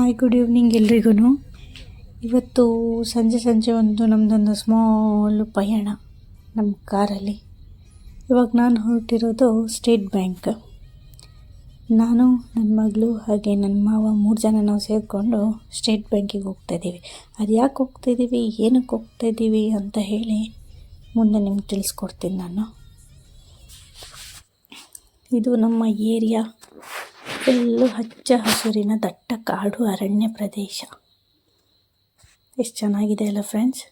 Hi good evening ಎಲ್ರಿಗೂ. ಇವತ್ತು ಸಂಜೆ ಸಂಜೆ ಒಂದು ನಮ್ಮದೊಂದು ಸ್ಮಾಲ್ ಪಯಣ ನಮ್ಮ ಕಾರಲ್ಲಿ. ಇವಾಗ ನಾನು ಹೊರಟಿರೋದು ಸ್ಟೇಟ್ ಬ್ಯಾಂಕ್. ನಾನು ನನ್ನ ಮಗಳು ಹಾಗೆ ನನ್ನ ಮಾವ ಮೂರು ಜನ ನಾವು ಸೇರಿಕೊಂಡು ಸ್ಟೇಟ್ ಬ್ಯಾಂಕಿಗೆ ಹೋಗ್ತಾಯಿದ್ದೀವಿ ಅದು ಯಾಕೆ ಹೋಗ್ತಾಯಿದ್ದೀವಿ ಏನಕ್ಕೆ ಹೋಗ್ತಾಯಿದ್ದೀವಿ ಅಂತ ಹೇಳಿ ಮುಂದೆ ನಿಮ್ಗೆ ತಿಳಿಸ್ಕೊಡ್ತೀನಿ ನಾನು. ಇದು ನಮ್ಮ ಏರಿಯಾ. ಫುಲ್ಲು ಹಚ್ಚ ಹಸುರಿನ ದಟ್ಟ ಕಾಡು ಅರಣ್ಯ ಪ್ರದೇಶ. ಎಷ್ಟು ಚೆನ್ನಾಗಿದೆ ಅಲ್ಲ ಫ್ರೆಂಡ್ಸ್?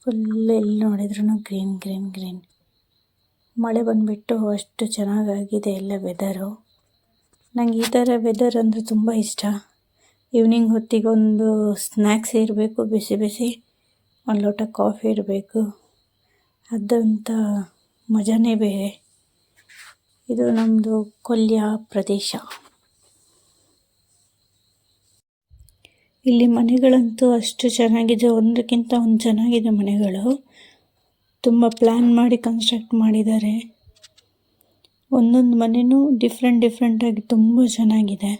ಫುಲ್ ಎಲ್ಲಿ ನೋಡಿದ್ರೂ ಗ್ರೀನ್ ಗ್ರೀನ್ ಗ್ರೀನ್. ಮಳೆ ಬಂದುಬಿಟ್ಟು ಅಷ್ಟು ಚೆನ್ನಾಗಾಗಿದೆ ಎಲ್ಲ ವೆದರು. ನಂಗೆ ಈ ಥರ ವೆದರ್ ಅಂದರೆ ತುಂಬ ಇಷ್ಟ. ಈವ್ನಿಂಗ್ ಹೊತ್ತಿಗೆ ಒಂದು ಸ್ನ್ಯಾಕ್ಸ್ ಇರಬೇಕು, ಬಿಸಿ ಬಿಸಿ. ಒಂದು ಲೋಟ ಕಾಫಿ ಇರಬೇಕು ಅದಂಥ ಮಜಾನೇ ಬೇರೆ. ಇದು ನಮ್ಮದು ಕೊಲ್ಯ ಪ್ರದೇಶ. ಇಲ್ಲಿ ಮನೆಗಳಂತೂ ಅಷ್ಟು ಚೆನ್ನಾಗಿದೆ. ಒಂದಕ್ಕಿಂತ ಒಂದು ಚೆನ್ನಾಗಿದೆ ಮನೆಗಳು. ತುಂಬ ಪ್ಲ್ಯಾನ್ ಮಾಡಿ ಕನ್ಸ್ಟ್ರಕ್ಟ್ ಮಾಡಿದ್ದಾರೆ. ಒಂದೊಂದು ಮನೆಯೂ ಡಿಫ್ರೆಂಟ್ ಡಿಫ್ರೆಂಟಾಗಿ ತುಂಬ ಚೆನ್ನಾಗಿದೆ.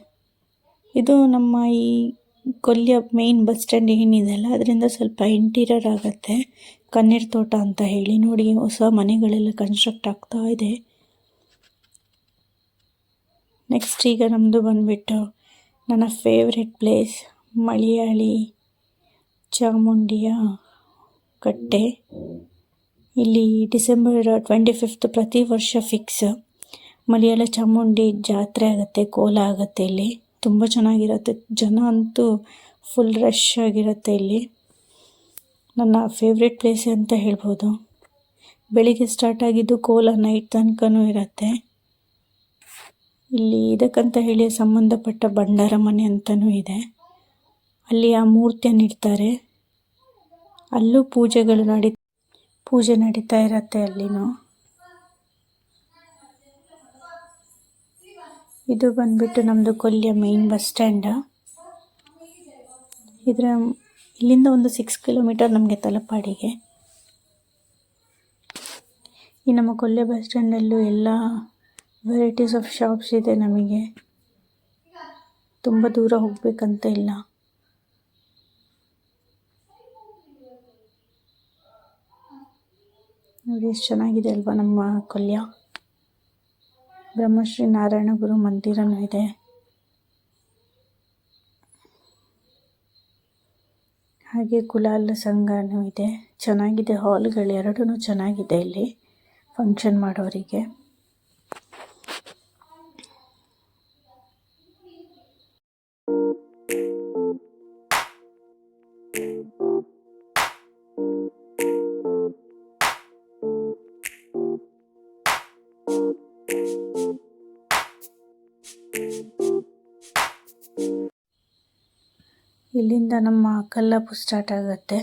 ಇದು ನಮ್ಮ ಈ ಕೊಲ್ಯ ಮೇನ್ ಬಸ್ ಸ್ಟ್ಯಾಂಡ್ ಏನಿದೆಯಲ್ಲ ಅದರಿಂದ ಸ್ವಲ್ಪ ಇಂಟೀರಿಯರ್ ಆಗುತ್ತೆ. ಕನ್ನೀರ್ ತೋಟ ಅಂತ ಹೇಳಿ ನೋಡಿ, ಹೊಸ ಮನೆಗಳೆಲ್ಲ ಕನ್ಸ್ಟ್ರಕ್ಟ್ ಆಗ್ತಾ ಇದೆ. ನೆಕ್ಸ್ಟ್ ಈಗ ನಮ್ಮದು ಬಂದುಬಿಟ್ಟು ನನ್ನ ಫೇವ್ರೆಟ್ ಪ್ಲೇಸ್ ಮಳಿಯಾಳಿ ಚಾಮುಂಡಿಯ ಕಟ್ಟೆ. ಇಲ್ಲಿ ಡಿಸೆಂಬರ್ ಟ್ವೆಂಟಿ ಫಿಫ್ತ್ ಪ್ರತಿ ವರ್ಷ ಫಿಕ್ಸ್ ಮಲಯಾಳ ಚಾಮುಂಡಿ ಜಾತ್ರೆ ಆಗುತ್ತೆ, ಕೋಲ ಆಗುತ್ತೆ ಇಲ್ಲಿ. ತುಂಬ ಚೆನ್ನಾಗಿರುತ್ತೆ. ಜನ ಅಂತೂ ಫುಲ್ ರಶ್ ಆಗಿರುತ್ತೆ ಇಲ್ಲಿ. ನನ್ನ ಫೇವ್ರೆಟ್ ಪ್ಲೇಸ್ ಅಂತ ಹೇಳ್ಬೋದು. ಬೆಳಿಗ್ಗೆ ಸ್ಟಾರ್ಟ್ ಆಗಿದ್ದು ಕೋಲ ನೈಟ್ ತನಕನೂ ಇರುತ್ತೆ. ಇಲ್ಲಿ ಇದಕ್ಕಂತ ಹೇಳಿ ಸಂಬಂಧಪಟ್ಟ ಭಂಡಾರ ಮನೆ ಅಂತಲೂ ಇದೆ. ಅಲ್ಲಿ ಆ ಮೂರ್ತಿಯನ್ನು ಇಡ್ತಾರೆ. ಅಲ್ಲೂ ಪೂಜೆಗಳು ನಡಿ, ಪೂಜೆ ನಡೀತಾ ಇರತ್ತೆ ಅಲ್ಲಿನೂ. ಇದು ಬಂದ್ಬಿಟ್ಟು ನಮ್ಮದು ಕೊಲ್ಲಿಯ ಮೇನ್ ಬಸ್ ಸ್ಟ್ಯಾಂಡ ಇದರ ಇಲ್ಲಿಂದ ಒಂದು ಸಿಕ್ಸ್ ಕಿಲೋಮೀಟರ್ ನಮಗೆ ತಲಪಾಡಿಗೆ. ಈ ನಮ್ಮ ಕೊಲ್ಯ ಬಸ್ ಸ್ಟ್ಯಾಂಡಲ್ಲೂ ಎಲ್ಲ ವೆರೈಟೀಸ್ ಆಫ್ ಶಾಪ್ಸ್ ಇದೆ ನಮಗೆ. ತುಂಬ ದೂರ ಹೋಗಬೇಕಂತ ಇಲ್ಲ. ನೋಡಿ, ಎಷ್ಟು ಚೆನ್ನಾಗಿದೆ ಅಲ್ವಾ ನಮ್ಮ ಕೊಲ್ಯ. ಬ್ರಹ್ಮಶ್ರೀ ನಾರಾಯಣ ಗುರು ಮಂದಿರನೂ ಇದೆ. ಹಾಗೆ ಕುಲಾಲ ಸಂಘನೂ ಇದೆ. ಚೆನ್ನಾಗಿದೆ ಹಾಲ್ಗಳು ಎರಡೂ ಚೆನ್ನಾಗಿದೆ ಇಲ್ಲಿ ಫಂಕ್ಷನ್ ಮಾಡೋರಿಗೆ. ನಮ್ಮ ಕಲ್ಲಪ್ಪು ಸ್ಟಾರ್ಟ್ ಆಗುತ್ತೆ.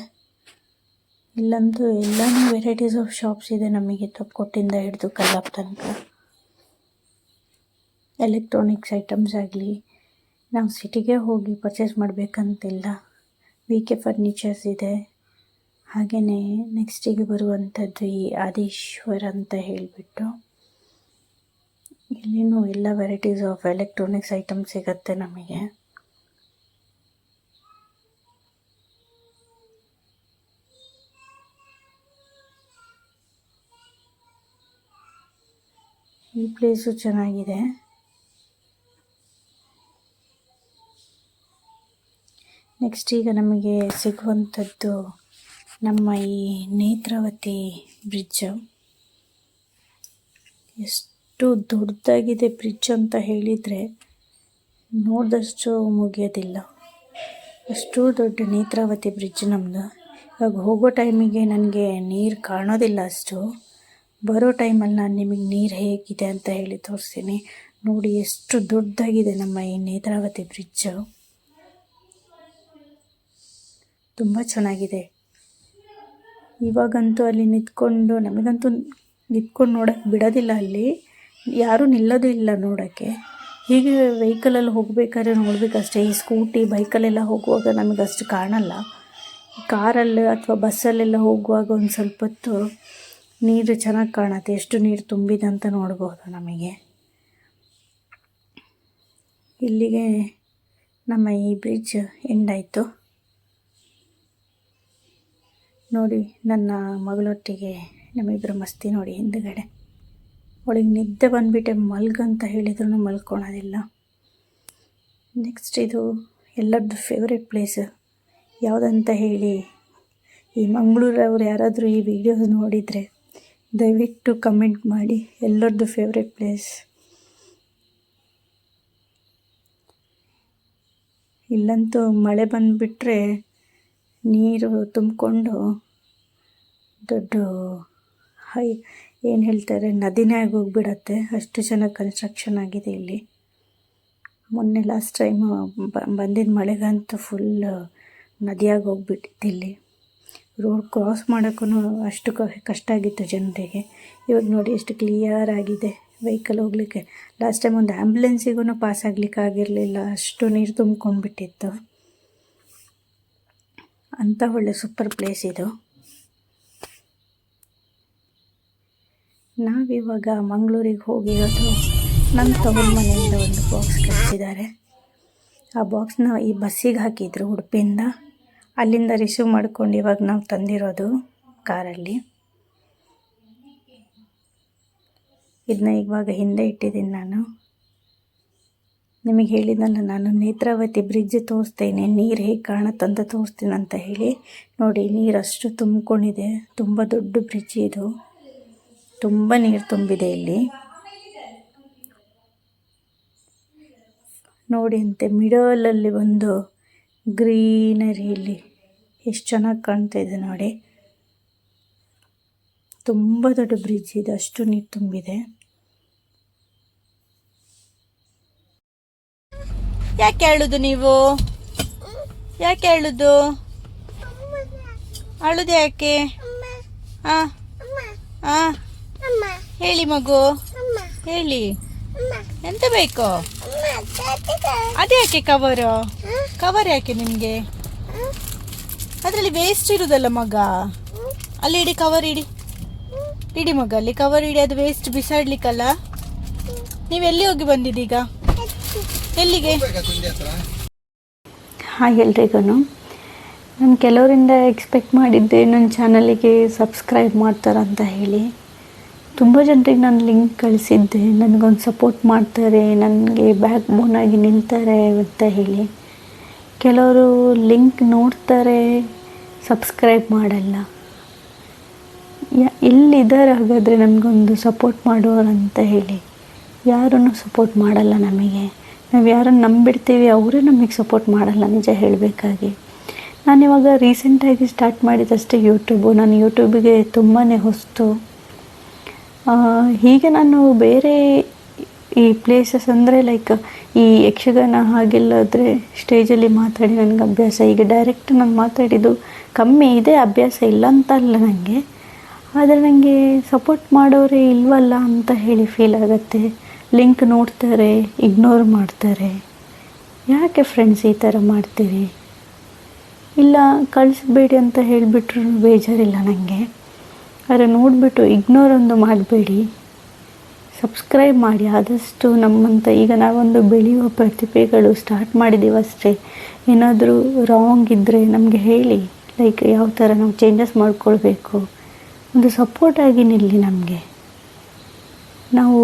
ಇಲ್ಲಂತೂ ಎಲ್ಲನೂ ವೆರೈಟೀಸ್ ಆಫ್ ಶಾಪ್ಸ್ ಇದೆ ನಮಗೆ ತೊಕ್ಕೊಟ್ಟಿಂದ ಹಿಡಿದು ಕಲ್ಲಪ್ಪ ತನಕ. ಎಲೆಕ್ಟ್ರಾನಿಕ್ಸ್ ಐಟಮ್ಸ್ ಆಗಲಿ, ನಾವು ಸಿಟಿಗೆ ಹೋಗಿ ಪರ್ಚೇಸ್ ಮಾಡಬೇಕಂತಿಲ್ಲ. ವಿ ಕೆ ಫರ್ನಿಚರ್ಸ್ ಇದೆ. ಹಾಗೆಯೇ ನೆಕ್ಸ್ಟಿಗೆ ಬರುವಂಥದ್ದು ಈ ಆದೀಶ್ವರ್ ಅಂತ ಹೇಳಿಬಿಟ್ಟು. ಇಲ್ಲಿನೂ ಎಲ್ಲ ವೆರೈಟೀಸ್ ಆಫ್ ಎಲೆಕ್ಟ್ರಾನಿಕ್ಸ್ ಐಟಮ್ಸ್ ಸಿಗುತ್ತೆ ನಮಗೆ. ಈ ಪ್ಲೇಸು ಚೆನ್ನಾಗಿದೆ. ನೆಕ್ಸ್ಟ್ ಈಗ ನಮಗೆ ಸಿಗುವಂಥದ್ದು ನಮ್ಮ ಈ ನೇತ್ರಾವತಿ ಬ್ರಿಡ್ಜ್ ಎಷ್ಟು ದೊಡ್ಡದಾಗಿದೆ ಬ್ರಿಡ್ಜ್ ಅಂತ ಹೇಳಿದರೆ ನೋಡಿದಷ್ಟು ಮುಗಿಯೋದಿಲ್ಲ. ಅಷ್ಟು ದೊಡ್ಡ ನೇತ್ರಾವತಿ ಬ್ರಿಡ್ಜ್ ನಮ್ಮದು ಇವಾಗ ಹೋಗೋ ಟೈಮಿಗೆ ನನಗೆ ನೀರು ಕಾಣೋದಿಲ್ಲ ಅಷ್ಟು. ಬರೋ ಟೈಮಲ್ಲಿ ನಾನು ನಿಮಗೆ ನೀರು ಹೇಗಿದೆ ಅಂತ ಹೇಳಿ ತೋರಿಸ್ತೀನಿ. ನೋಡಿ ಎಷ್ಟು ದೊಡ್ಡದಾಗಿದೆ ನಮ್ಮ ಈ ನೇತ್ರಾವತಿ ಬ್ರಿಡ್ಜು ತುಂಬ ಚೆನ್ನಾಗಿದೆ. ಇವಾಗಂತೂ ಅಲ್ಲಿ ನಿಂತ್ಕೊಂಡು, ನಮಗಂತೂ ನಿಂತ್ಕೊಂಡು ನೋಡೋಕ್ಕೆ ಬಿಡೋದಿಲ್ಲ ಅಲ್ಲಿ. ಯಾರೂ ನಿಲ್ಲೋದು ಇಲ್ಲ ನೋಡೋಕ್ಕೆ. ಹೀಗೆ ವೆಹಿಕಲಲ್ಲಿ ಹೋಗಬೇಕಾದ್ರೆ ನೋಡಬೇಕಷ್ಟೇ. ಈ ಸ್ಕೂಟಿ ಬೈಕಲ್ಲೆಲ್ಲ ಹೋಗುವಾಗ ನಮಗಷ್ಟು ಕಾಣಲ್ಲ. ಕಾರಲ್ಲಿ ಅಥವಾ ಬಸ್ಸಲ್ಲೆಲ್ಲ ಹೋಗುವಾಗ ಒಂದು ಸ್ವಲ್ಪ ಹೊತ್ತು ನೀರು ಚೆನ್ನಾಗಿ ಕಾಣುತ್ತೆ. ಎಷ್ಟು ನೀರು ತುಂಬಿದೆ ಅಂತ ನೋಡ್ಬೋದು ನಮಗೆ. ಇಲ್ಲಿಗೆ ನಮ್ಮ ಈ ಬ್ರಿಡ್ಜ್ ಎಂಡಾಯಿತು ನೋಡಿ, ನನ್ನ ಮಗಳೊಟ್ಟಿಗೆ ನಮ್ಮಿಬ್ಬರು ಮಸ್ತಿ ನೋಡಿ ಹಿಂದುಗಡೆ. ಅವಳಿಗೆ ನಿದ್ದೆ ಬಂದುಬಿಟ್ಟೆ, ಮಲ್ಗಂತ ಹೇಳಿದ್ರು ಮಲ್ಕೊಳೋದಿಲ್ಲ. ನೆಕ್ಸ್ಟ್ ಇದು ಎಲ್ಲರದ್ದು ಫೇವ್ರೆಟ್ ಪ್ಲೇಸ್ ಯಾವುದಂತ ಹೇಳಿ ಈ ಮಂಗಳೂರವ್ರು ಯಾರಾದರೂ ಈ ವಿಡಿಯೋ ನೋಡಿದರೆ. ದಯವಿಟ್ಟು ಕಮೆಂಟ್ ಮಾಡಿ. ಎಲ್ಲರದ್ದು ಫೇವ್ರೆಟ್ ಪ್ಲೇಸ್ ಇಲ್ಲಂತೂ ಮಳೆ ಬಂದುಬಿಟ್ರೆ ನೀರು ತುಂಬಿಕೊಂಡು ದೊಡ್ಡ ಹೈ, ಏನು ಹೇಳ್ತಾರೆ, ನದಿನೇ ಆಗೋಗ್ಬಿಡತ್ತೆ. ಅಷ್ಟು ಚೆನ್ನಾಗಿ ಕನ್ಸ್ಟ್ರಕ್ಷನ್ ಆಗಿದೆ ಇಲ್ಲಿ. ಮೊನ್ನೆ ಲಾಸ್ಟ್ ಟೈಮು ಬಂದಿದ್ದ ಮಳೆಗಂತೂ ಫುಲ್ ನದಿಯಾಗಿ ಹೋಗ್ಬಿಟ್ಟಿತ್ತು ಇಲ್ಲಿ. ರೋಡ್ ಕ್ರಾಸ್ ಮಾಡೋಕ್ಕೂ ಅಷ್ಟು ಕಷ್ಟ ಆಗಿತ್ತು ಜನರಿಗೆ. ಇವಾಗ ನೋಡಿ ಎಷ್ಟು ಕ್ಲಿಯರ್ ಆಗಿದೆ ವೆಹಿಕಲ್ ಹೋಗಲಿಕ್ಕೆ. ಲಾಸ್ಟ್ ಟೈಮ್ ಒಂದು ಆ್ಯಂಬುಲೆನ್ಸಿಗೂ ಪಾಸ್ ಆಗಲಿಕ್ಕೆ ಆಗಿರಲಿಲ್ಲ. ಅಷ್ಟು ನೀರು ತುಂಬ್ಕೊಂಡ್ಬಿಟ್ಟಿತ್ತು. ಅಂಥ ಒಳ್ಳೆ ಸೂಪರ್ ಪ್ಲೇಸ್ ಇದು. ನಾವಿವಾಗ ಮಂಗಳೂರಿಗೆ ಹೋಗಿರೋದು ನಮ್ಮ ತವ್ರ ಮನೆಯಿಂದ ಒಂದು ಬಾಕ್ಸ್ ಕಳಿಸಿದ್ದಾರೆ ಆ ಬಾಕ್ಸ್ನ ಈ ಬಸ್ಸಿಗೆ ಹಾಕಿದ್ರು ಉಡುಪಿಯಿಂದ. ಅಲ್ಲಿಂದ ರಿಸೀವ್ ಮಾಡ್ಕೊಂಡು ಇವಾಗ ನಾವು ತಂದಿರೋದು ಕಾರಲ್ಲಿ ಇದನ್ನ ಇವಾಗ ಹಿಂದೆ ಇಟ್ಟಿದ್ದೀನಿ ನಾನು. ನಿಮಗೆ ಹೇಳಿದ್ದಲ್ಲ ನಾನು ನೇತ್ರಾವತಿ ಬ್ರಿಡ್ಜ್ ತೋರಿಸ್ತೇನೆ. ನೀರು ಹೇಗೆ ಕಾಣತ್ತಂತ ತೋರಿಸ್ತೀನಿ ಅಂತ ಹೇಳಿ. ನೋಡಿ, ನೀರು ಅಷ್ಟು ತುಂಬಿಕೊಂಡಿದೆ. ತುಂಬ ದೊಡ್ಡ ಬ್ರಿಡ್ಜ್ ಇದು. ತುಂಬ ನೀರು ತುಂಬಿದೆ ಇಲ್ಲಿ. ನೋಡಿ ಅಂತೆ ಮಿಡಲಲ್ಲಿ ಒಂದು ಗ್ರೀನರಿ ಇಲ್ಲಿ ಎಷ್ಟು ಚೆನ್ನಾಗಿ ಕಾಣ್ತಾ ಇದೆ ನೋಡಿ. ತುಂಬ ದೊಡ್ಡ ಬ್ರಿಡ್ಜ್ ಇದೆ ಅಷ್ಟು ನೀರು ತುಂಬಿದೆ. ಯಾಕೆ ಹೇಳುದು ನೀವು? ಯಾಕೆ ಹೇಳುದು ಅಳುದು ಯಾಕೆ? ಹಾಂ ಹಾಂ ಹೇಳಿ ಮಗು. ಹೇಳಿ. ಎಂತ ಬೇಕು? ಅದ್ಯಾಕೆ ಕವರು ಕವರ್ ಯಾಕೆ ನಿಮಗೆ? ಅದರಲ್ಲಿ ವೇಸ್ಟ್ ಇರುದಲ್ಲ ಮಗ. ಅಲ್ಲಿ ಇಡಿ ಕವರ್ ಇಡಿ. ಇಡಿ ಮಗ ಅಲ್ಲಿ ಕವರ್ ಇಡಿ ಅದು ವೇಸ್ಟ್ ಬಿಸಾಡ್ಲಿಕ್ಕಲ್ಲ. ನೀವು ಎಲ್ಲಿ ಹೋಗಿ ಬಂದಿದ್ದೀಗ? ಎಲ್ಲಿಗೆ? ಹಾಯ್ ಎಲ್ರಿಗೂ ನಾನು ಕೆಲವರಿಂದ ಎಕ್ಸ್ಪೆಕ್ಟ್ ಮಾಡಿದ್ದೆ ನನ್ನ ಚಾನಲಿಗೆ ಸಬ್ಸ್ಕ್ರೈಬ್ ಮಾಡ್ತಾರಂತ ಹೇಳಿ. ತುಂಬ ಜನರಿಗೆ ನಾನು ಲಿಂಕ್ ಕಳಿಸಿದ್ದೆ. ನನಗೊಂದು ಸಪೋರ್ಟ್ ಮಾಡ್ತಾರೆ, ನನಗೆ ಬ್ಯಾಕ್ ಬೋನಾಗಿ ನಿಲ್ತಾರೆ ಅಂತ ಹೇಳಿ. ಕೆಲವರು ಲಿಂಕ್ ನೋಡ್ತಾರೆ ಸಬ್ಸ್ಕ್ರೈಬ್ ಮಾಡಲ್ಲ. ಎಲ್ಲಿದ್ದಾರೆ ಹಾಗಾದರೆ ನನಗೊಂದು ಸಪೋರ್ಟ್ ಮಾಡೋರು ಅಂತ ಹೇಳಿ. ಯಾರನ್ನು ಸಪೋರ್ಟ್ ಮಾಡಲ್ಲ ನಮಗೆ. ನಾವು ಯಾರನ್ನು ನಂಬಿಡ್ತೀವಿ, ಅವರೇ ನಮಗೆ ಸಪೋರ್ಟ್ ಮಾಡಲ್ಲ ನಿಜ ಹೇಳಬೇಕಾಗಿ. ನಾನಿವಾಗ ರೀಸೆಂಟಾಗಿ ಸ್ಟಾರ್ಟ್ ಮಾಡಿದಷ್ಟೇ ಯೂಟ್ಯೂಬು ನಾನು ಯೂಟ್ಯೂಬಿಗೆ ತುಂಬಾ ಹೊಸ್ತು. ಹೀಗೆ ನಾನು ಬೇರೆ ಈ ಪ್ಲೇಸಸ್ ಅಂದರೆ ಲೈಕ್ ಈ ಯಕ್ಷಗಾನ ಹಾಗೆಲ್ಲಾದರೆ ಸ್ಟೇಜಲ್ಲಿ ಮಾತಾಡಿ ನನಗೆ ಅಭ್ಯಾಸ. ಈಗ ಡೈರೆಕ್ಟ್ ನಾನು ಮಾತಾಡಿದ್ದು ಕಮ್ಮಿ ಇದೆ, ಅಭ್ಯಾಸ ಇಲ್ಲ ಅಂತ ಅಲ್ಲ ನನಗೆ ಆದರೆ ನನಗೆ ಸಪೋರ್ಟ್ ಮಾಡೋರೇ ಇಲ್ವಲ್ಲ ಅಂತ ಹೇಳಿ ಫೀಲ್ ಆಗುತ್ತೆ. ಲಿಂಕ್ ನೋಡ್ತಾರೆ ಇಗ್ನೋರ್ ಮಾಡ್ತಾರೆ. ಯಾಕೆ ಫ್ರೆಂಡ್ಸ್ ಈ ಥರ ಮಾಡ್ತೀರಿ? ಇಲ್ಲ ಕಳಿಸ್ಬೇಡಿ ಅಂತ ಹೇಳಿಬಿಟ್ರು ಬೇಜಾರಿಲ್ಲ ನನಗೆ ಆದರೆ ನೋಡಿಬಿಟ್ಟು ಇಗ್ನೋರ್ ಒಂದು ಮಾಡಬೇಡಿ. ಸಬ್ಸ್ಕ್ರೈಬ್ ಮಾಡಿ, ಆದಷ್ಟು ನಮ್ಮಂಥ ಈಗ ನಾವೊಂದು ಬೆಳೆಯುವ ಪ್ರತಿಭೆಗಳು ಸ್ಟಾರ್ಟ್ ಮಾಡಿದ್ದೀವಿ ಅಷ್ಟೇ. ಏನಾದರೂ ರಾಂಗ್ ಇದ್ದರೆ ನಮಗೆ ಹೇಳಿ ಲೈಕ್ ಯಾವ ಥರ ನಾವು ಚೇಂಜಸ್ ಮಾಡ್ಕೊಳ್ಬೇಕು. ಒಂದು ಸಪೋರ್ಟಾಗಿ ನಿಲ್ಲಿ ನಮಗೆ. ನಾವು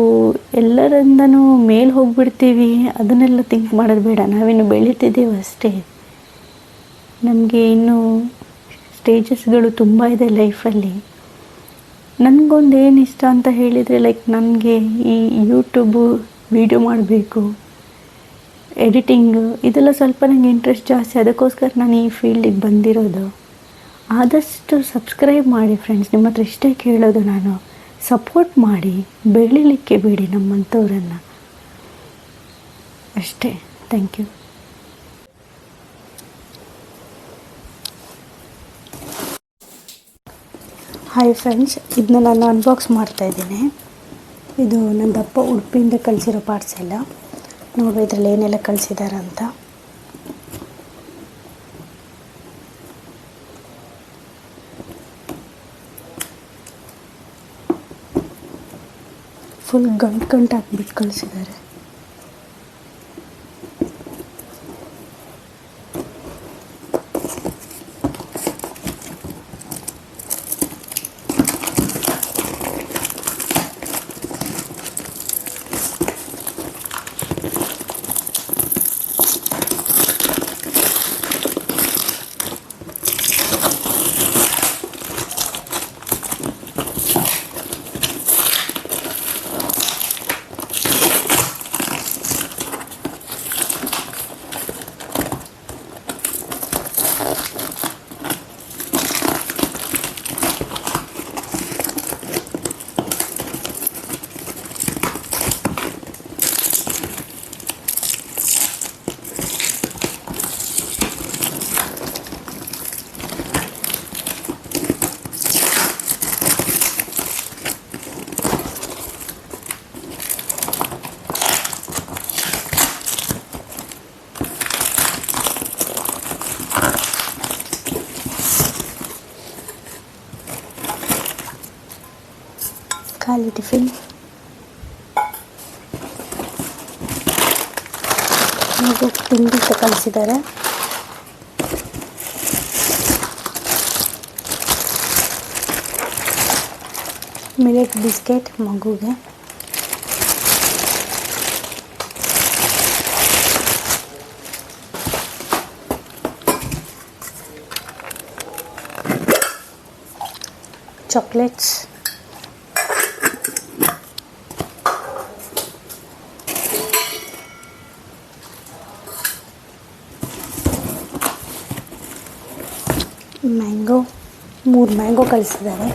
ಎಲ್ಲರಿಂದನೂ ಮೇಲೆ ಹೋಗಿಬಿಡ್ತೀವಿ, ಅದನ್ನೆಲ್ಲ ಥಿಂಕ್ ಮಾಡೋದು ಬೇಡ. ನಾವಿನ್ನು ಬೆಳೀತಿದ್ದೀವಿ ಅಷ್ಟೇ. ನಮಗೆ ಇನ್ನೂ ಸ್ಟೇಜಸ್ಗಳು ತುಂಬ ಇದೆ ಲೈಫಲ್ಲಿ ನನಗೊಂದು ಏನು ಇಷ್ಟ ಅಂತ ಹೇಳಿದರೆ ಲೈಕ್ ನನಗೆ ಈ ಯೂಟ್ಯೂಬು ವೀಡಿಯೋ ಮಾಡಬೇಕು ಎಡಿಟಿಂಗು ಇದೆಲ್ಲ ಸ್ವಲ್ಪ ನನಗೆ ಇಂಟ್ರೆಸ್ಟ್ ಜಾಸ್ತಿ. ಅದಕ್ಕೋಸ್ಕರ ನಾನು ಈ ಫೀಲ್ಡಿಗೆ ಬಂದಿರೋದು. ಆದಷ್ಟು ಸಬ್ಸ್ಕ್ರೈಬ್ ಮಾಡಿ ಫ್ರೆಂಡ್ಸ್ ನಿಮ್ಮ ಹತ್ರ ಇಷ್ಟೇ ಕೇಳೋದು ನಾನು. ಸಪೋರ್ಟ್ ಮಾಡಿ. ಬೆಳಿಲಿಕ್ಕೆ ಬಿಡಿ ನಮ್ಮಂಥವ್ರನ್ನು ಅಷ್ಟೇ. ಥ್ಯಾಂಕ್ ಯು ಹಾಯ್ ಫ್ರೆಂಡ್ಸ್ ಇದನ್ನ ನಾನು ಅನ್ಬಾಕ್ಸ್ ಮಾಡ್ತಾ ಇದ್ದೀನಿ. ಇದು ನನ್ನ ದಪ್ಪ ಉಡುಪಿಯಿಂದ ಕಳಿಸಿರೋ ಪಾರ್ಸೆಲ್ಲ ನೋಡು ಇದರಲ್ಲಿ ಏನೆಲ್ಲ ಕಳಿಸಿದ್ದಾರೆ ಅಂತ. ಫುಲ್ ಗಂಟು ಗಂಟು ಹಾಕ್ಬಿಟ್ಟು ಕಳಿಸಿದ್ದಾರೆ. जो पिंडी का कंसिडर है मिलेट बिस्किट ಮ್ಯಾಂಗೋ ಮೂರು ಮ್ಯಾಂಗೋ ಕಳಿಸಿದ್ದಾರೆ.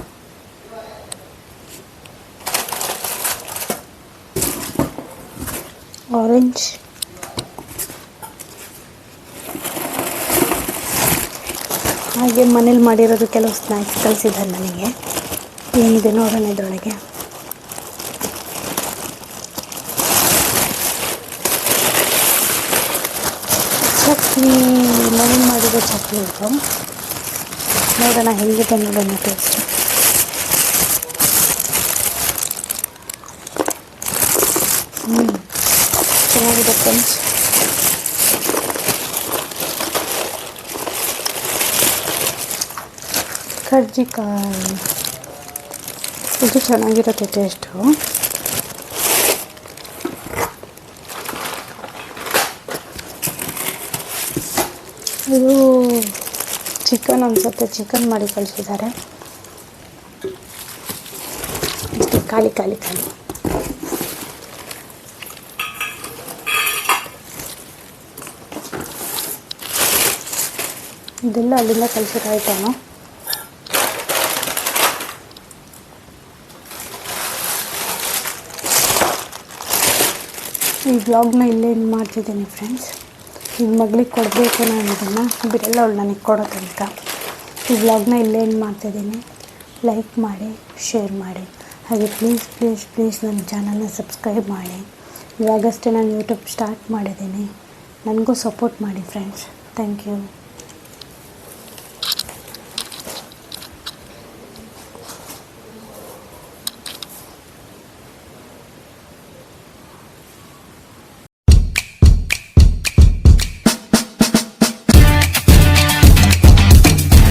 ಆರೆಂಜ್ ಹಾಗೆ ಮನೇಲಿ ಮಾಡಿರೋದು ಕೆಲವು ಸ್ನ್ಯಾಕ್ಸ್ ಕಳಿಸಿದ್ದಾರೆ ನನಗೆ. ಏನಿದೆ ನೋಡೋಣ ಇದರೊಳಗೆ. ಚಟ್ನಿ ಮನೇಲಿ ಮಾಡಿರೋ ಚಟ್ನಿ ಇದು. ನೋಡೋಣ ಹೇಗಿದೆ ನೋಡೋಣ ಟೇಸ್ಟ್ ಹ್ಞೂ ಚೆನ್ನಾಗಿದೆ ಫ್ರೆಂಡ್ಸ್ ಕರ್ಜಿಕಾಯಿ. ಇದು ಚೆನ್ನಾಗಿರುತ್ತೆ ಟೇಸ್ಟು ಇದು ಚಿಕನ್ ಅನ್ಸುತ್ತೆ ಚಿಕನ್ ಮಾಡಿ ಕಳಿಸಿದ್ದಾರೆ. ಖಾಲಿ ಖಾಲಿ ಖಾಲಿ. ಇದೆಲ್ಲ ಅಲ್ಲಿಂದ ಕಳಿಸಿದ ಐಟಮು? ಈ ಬ್ಲಾಗ್ನ ಇಲ್ಲೇ ಮಾಡ್ತಿದ್ದೀನಿ ಫ್ರೆಂಡ್ಸ್ ಈಗ ಮಗಳಿಗೆ ಕೊಡಬೇಕು ನಾನು ಇದನ್ನು ಬಿಡಲ್ಲ ಅವಳು ನನಗೆ ಕೊಡೋ ತನಕ ಈ ವ್ಲಾಗ್ನ ಇಲ್ಲೇ ಮಾಡ್ತಿದ್ದೀನಿ. ಲೈಕ್ ಮಾಡಿ ಶೇರ್ ಮಾಡಿ. ಹಾಗೆ ಪ್ಲೀಸ್ ಪ್ಲೀಸ್ ಪ್ಲೀಸ್ ನನ್ನ ಚಾನಲ್ನ ಸಬ್ಸ್ಕ್ರೈಬ್ ಮಾಡಿ. ಇವಾಗಷ್ಟೇ ನಾನು ಯೂಟ್ಯೂಬ್ ಸ್ಟಾರ್ಟ್ ಮಾಡಿದ್ದೀನಿ. ನನಗೂ ಸಪೋರ್ಟ್ ಮಾಡಿ ಫ್ರೆಂಡ್ಸ್ ಥ್ಯಾಂಕ್ ಯು